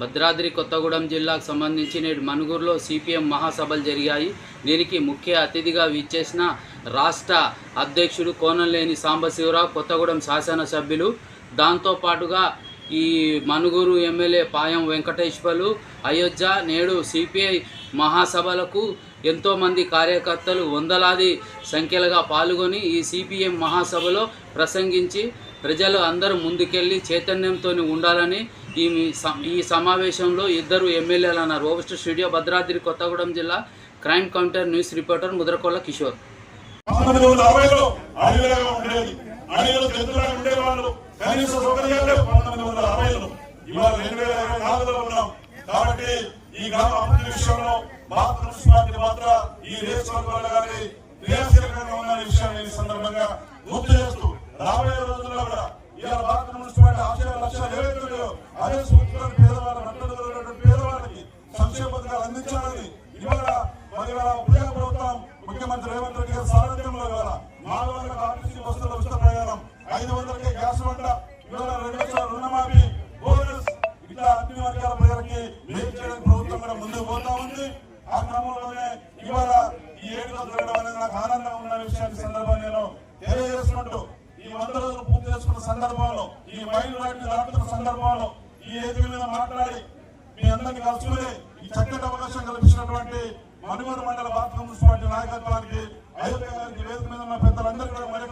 భద్రాద్రి కొత్తగూడెం జిల్లాకు సంబంధించి నేడు మనుగూరులో సిపిఎం మహాసభలు జరిగాయి. దీనికి ముఖ్య అతిథిగా విచ్చేసిన రాష్ట్ర అధ్యక్షుడు కోనంలేని సాంబశివరావు కొత్తగూడెం శాసనసభ్యులు. దాంతోపాటుగా ఈ మనుగూరు ఎమ్మెల్యే పాయం వెంకటేశ్వర్లు అయోధ్య నేడు సిపిఐ మహాసభలకు ఎంతోమంది కార్యకర్తలు వందలాది సంఖ్యలుగా పాల్గొని ఈ సిపిఎం మహాసభలో ప్రసంగించి ప్రజలు అందరూ ముందుకెళ్ళి చైతన్యంతో ఉండాలని ఈ ఈ సమావేశంలో ఇద్దరు ఎమ్మెల్యేలు అన్నారు. ఓవెస్ట్ స్టూడియో భద్రాద్రి కొత్తగూడెం జిల్లా crime counter news reporter Mudrakolla Kishore. కాబట్టి ఈ గ్రామ అభివృద్ధి విషయంలో మాత్ర ఈ రేస్ క్రియాశీలకంగా ఉన్న విషయాన్ని సందర్భంగా గుర్తు చేస్తూ రాబోయే ఇవాళ ప్రభుత్వం ముఖ్యమంత్రి రేవంత్ రెడ్డి గారి సారథ్యంలో ఇవాళ నాలుగు వందల ఆర్టీసీ బస్సుల ఉచిత ప్రయాణం. ఐదు వందలకి గ్యాస్ వంట ఇవాళ రెండు లక్షల రుణమాఫీ బోనస్. ఇట్లా అన్ని వర్గాల ప్రజలకి మేలు చేయడానికి ప్రభుత్వం కూడా ముందుకు పోతా ఉంది. ఆ క్రమంలోనే ఇవాళ ఈ ఏడు రోజులు జరగడం అనేది నాకు ఆనందంగా ఉన్న విషయాన్ని సందర్భాన్ని నేను తెలియజేసుకుంటూ ఈ వంద రోజులు పూర్తి చేసుకున్న సందర్భంలో ఈ మైలు రాటిని దాటుతున్న సందర్భంలో ఈ ఏది మీద మాట్లాడి మీ అందరినీ కలుసుకుని ఈ చక్కటి అవకాశం కల్పించినటువంటి మనుగోడు మండల భారత కమ్యూనిస్ట్ పార్టీ నాయకత్వానికి అయోధ్య గారికి వేదిక మీద ఉన్న పెద్దలందరికీ కూడా మరొకసారి